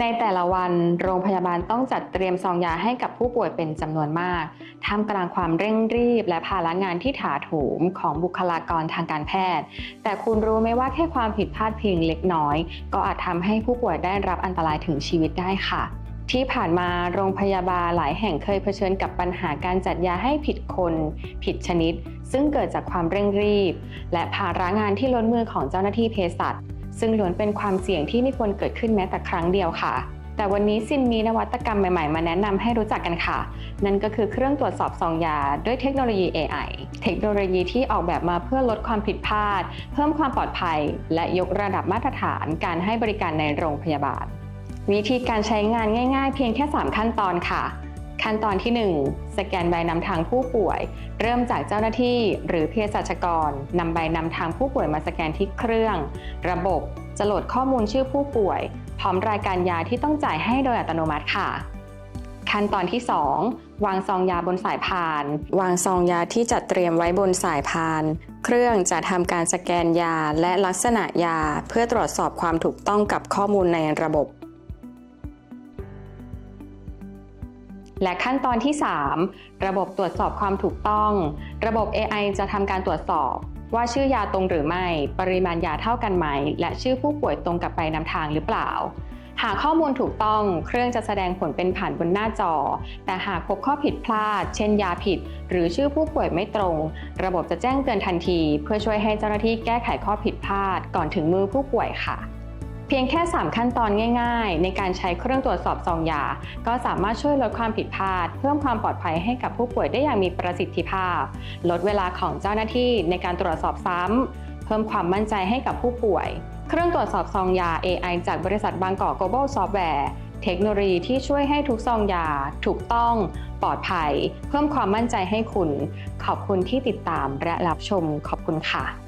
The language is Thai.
ในแต่ละวันโรงพยาบาลต้องจัดเตรียมซองยาให้กับผู้ป่วยเป็นจำนวนมาก ท่ามกลางความเร่งรีบ และภาระงานที่ถาโถมของบุคลากรทางการแพทย์ แต่คุณรู้ไหมว่าแค่ความผิดพลาดเพียงเล็กน้อย ก็อาจทำให้ผู้ป่วยได้รับอันตรายถึงชีวิตได้ค่ะที่ผ่านมาโรงพยาบาลหลายแห่งเคยเผชิญกับปัญหาการจัดยาให้ผิดคน ผิดชนิด ซึ่งเกิดจากความเร่งรีบ และภาระงานที่ล้นมือของเจ้าหน้าที่เภสัช ซึ่งล้วนเป็นความเสี่ยงที่ไม่ควรเกิดขึ้นแม้แต่ครั้งเดียวค่ะ แต่วันนี้ซินมีนวัตกรรมใหม่ๆ มาแนะนำให้รู้จักกันค่ะ นั่นก็คือเครื่องตรวจสอบซองยาด้วยเทคโนโลยี AI เทคโนโลยีที่ออกแบบมาเพื่อลดความผิดพลาด เพิ่มความปลอดภัย และยกระดับมาตรฐานการให้บริการในโรงพยาบาล วิธีการใช้งานง่าย ๆ เพียงแค่ 3 ขั้นตอนค่ะ ขั้นตอนที่ 1 สแกนใบนำทางผู้ป่วย เริ่มจากเจ้าหน้าที่หรือเภสัชกรนำใบนำทางผู้ป่วยมาสแกนที่เครื่อง ระบบจะโหลดข้อมูลชื่อผู้ป่วย พร้อมรายการยาที่ต้องจ่ายให้โดยอัตโนมัติค่ะ ขั้นตอนที่ 2 วางซองยาบนสายพาน วางซองยาที่จัดเตรียมไว้บนสายพาน เครื่องจะทำการสแกนยาและลักษณะยา เพื่อตรวจสอบความถูกต้องกับข้อมูลในระบบ และขั้นตอนที่ 3 ระบบตรวจสอบความถูกต้อง ระบบ AI จะทำการตรวจสอบ ว่าชื่อยาตรงหรือไม่ ปริมาณยาเท่ากันไหม และชื่อผู้ป่วยตรงกับใบนำทางหรือเปล่า หากข้อมูลถูกต้อง เครื่องจะแสดงผลเป็นผ่านบนหน้าจอ แต่หากพบข้อผิดพลาด เช่นยาผิด หรือชื่อผู้ป่วยไม่ตรง ระบบจะแจ้งเตือนทันที เพื่อช่วยให้เจ้าหน้าที่แก้ไขข้อผิดพลาด ก่อนถึงมือผู้ป่วยค่ะ เพียงแค่ 3 ขั้นตอนง่าย ๆ ในการใช้เครื่องตรวจสอบซองยา ก็สามารถช่วยลดความผิดพลาด เพิ่มความปลอดภัยให้กับผู้ป่วยได้อย่างมีประสิทธิภาพ ลดเวลาของเจ้าหน้าที่ในการตรวจสอบซ้ำ เพิ่มความมั่นใจให้กับผู้ป่วย เครื่องตรวจสอบซองยา AI จากบริษัทบางกอก Global Software เทคโนโลยีที่ช่วยให้ทุกซองยา ถูกต้อง ปลอดภัย เพิ่มความมั่นใจให้คุณ ขอบคุณที่ติดตามและรับชมขอบคุณค่ะ